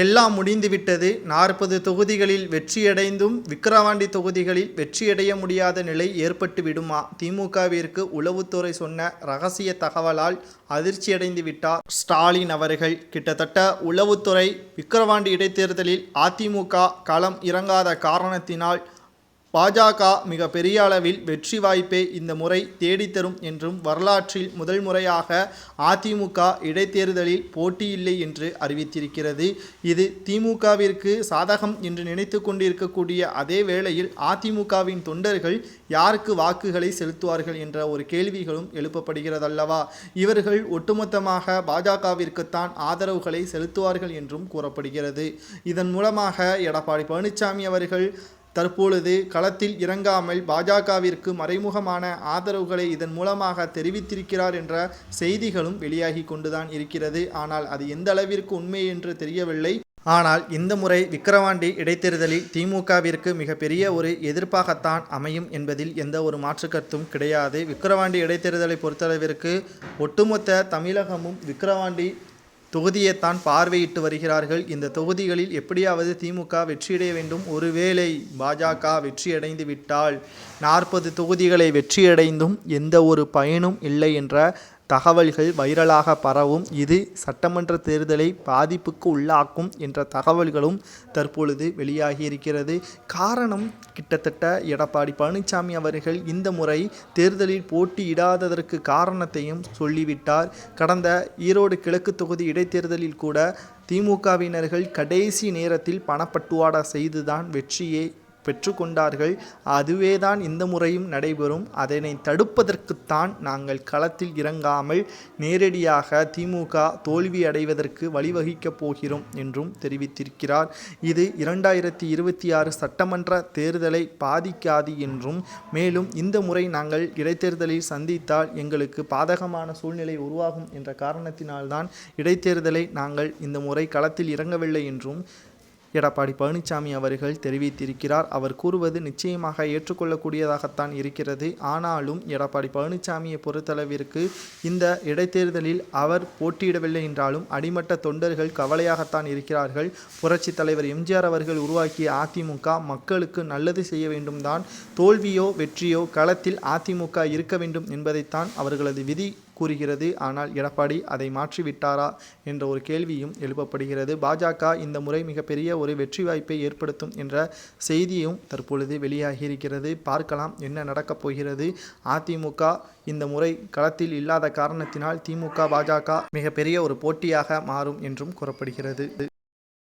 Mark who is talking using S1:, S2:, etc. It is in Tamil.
S1: எல்லாம் முடிந்துவிட்டது. நாற்பது தொகுதிகளில் வெற்றியடைந்தும் விக்கிரவாண்டி தொகுதிகளில் வெற்றியடைய முடியாத நிலை ஏற்பட்டு விடுமா திமுகவிற்கு உளவுத்துறை சொன்ன ரகசிய தகவலால் அதிர்ச்சியடைந்து விட்டார் ஸ்டாலின் அவர்கள். கிட்டத்தட்ட உளவுத்துறை விக்கிரவாண்டி இடைத்தேர்தலில் அதிமுக களம் இறங்காத காரணத்தினால் பாஜக மிக பெரிய அளவில் வெற்றி வாய்ப்பை இந்த முறை தேடித்தரும் என்றும் வரலாற்றில் முதல் முறையாக அதிமுக இடைத்தேர்தலில் போட்டியில்லை என்று அறிவித்திருக்கிறது. இது திமுகவிற்கு சாதகம் என்று நினைத்து கொண்டிருக்கக்கூடிய அதே வேளையில் அதிமுகவின் தொண்டர்கள் யாருக்கு வாக்குகளை செலுத்துவார்கள் என்ற ஒரு கேள்விகளும் எழுப்பப்படுகிறதல்லவா? இவர்கள் ஒட்டுமொத்தமாக பாஜகவிற்குத்தான் ஆதரவுகளை செலுத்துவார்கள் என்றும் கூறப்படுகிறது. இதன் மூலமாக எடப்பாடி பழனிசாமி அவர்கள் தற்பொழுது களத்தில் இறங்காமல் பாஜகவிற்கு மறைமுகமான ஆதரவுகளை இதன் மூலமாக தெரிவித்திருக்கிறார் என்ற செய்திகளும் வெளியாகி கொண்டுதான் இருக்கிறது. ஆனால் அது எந்த அளவிற்கு உண்மை என்று தெரியவில்லை. ஆனால் இந்த முறை விக்கிரவாண்டி இடைத்தேர்தலில் திமுகவிற்கு மிகப்பெரிய ஒரு எதிர்ப்பாகத்தான் அமையும் என்பதில் எந்த ஒரு மாற்று கருத்தும் கிடையாது. விக்கிரவாண்டி இடைத்தேர்தலை பொறுத்தளவிற்கு ஒட்டுமொத்த தமிழகமும் விக்கிரவாண்டி தொகுதியைத்தான் பார்வையிட்டு வருகிறார்கள். இந்த தொகுதிகளில் எப்படியாவது திமுக வெற்றியடைய வேண்டும். ஒருவேளை பாஜக வெற்றியடைந்து விட்டால் நாற்பது தொகுதிகளை வெற்றியடைந்தும் எந்த ஒரு பயனும் இல்லை என்ற தகவல்கள் வைரலாக பரவும். இது சட்டமன்ற தேர்தலை பாதிப்புக்கு உள்ளாக்கும் என்ற தகவல்களும் தற்பொழுது வெளியாகி இருக்கிறது காரணம் கிட்டத்தட்ட எடப்பாடி பழனிசாமி அவர்கள் இந்த முறை தேர்தலில் போட்டியிடாததற்கு காரணத்தையும் சொல்லிவிட்டார். கடந்த ஈரோடு கிழக்கு தொகுதி இடைத்தேர்தலில் கூட திமுகவினர்கள் கடைசி நேரத்தில் பணப்பட்டுவாடா செய்துதான் வெற்றியை பெற்றுக்கொண்டார்கள். அதுவேதான் இந்த முறையும் நடைபெறும். அதனை தடுப்பதற்குத்தான் நாங்கள் களத்தில் இறங்காமல் நேரடியாக திமுக தோல்வி அடைவதற்கு வழிவகுக்கப் போகிறோம் என்றும் தெரிவித்திருக்கிறார். இது இரண்டாயிரத்தி இருபத்தி ஆறு சட்டமன்ற தேர்தலை பாதிக்காது என்றும் மேலும் இந்த முறை நாங்கள் இடைத்தேர்தலில் சந்தித்தால் எங்களுக்கு பாதகமான சூழ்நிலை உருவாகும் என்ற காரணத்தினால்தான் இடைத்தேர்தலை நாங்கள் இந்த முறை களத்தில் இறங்கவில்லை என்றும் எடப்பாடி பழனிசாமி அவர்கள் தெரிவித்திருக்கிறார். அவர் கூறுவது நிச்சயமாக ஏற்றுக்கொள்ளக்கூடியதாகத்தான் இருக்கிறது. ஆனாலும் எடப்பாடி பழனிசாமியை பொறுத்தளவிற்கு இந்த இடைத்தேர்தலில் அவர் போட்டியிடவில்லை என்றாலும் அடிமட்ட தொண்டர்கள் கவலையாகத்தான் இருக்கிறார்கள். புரட்சித் தலைவர் எம்ஜிஆர் அவர்கள் உருவாக்கிய அதிமுக மக்களுக்கு நல்லது செய்ய வேண்டும் தான் தோல்வியோ வெற்றியோ களத்தில் அதிமுக இருக்க வேண்டும் என்பதைத்தான் அவர்களது விதி கூறுகிறது. ஆனால் எடப்பாடி அதை மாற்றிவிட்டாரா என்ற ஒரு கேள்வியும் எழுப்பப்படுகிறது. பாஜக இந்த முறை மிகப்பெரிய ஒரு வெற்றி வாய்ப்பை ஏற்படுத்தும் என்ற செய்தியும் தற்பொழுது வெளியாகியிருக்கிறது. பார்க்கலாம் என்ன நடக்கப் போகிறது. அதிமுக இந்த முறை களத்தில் இல்லாத காரணத்தினால் திமுக பாஜக மிகப்பெரிய ஒரு போட்டியாக மாறும் என்றும் கூறப்படுகிறது.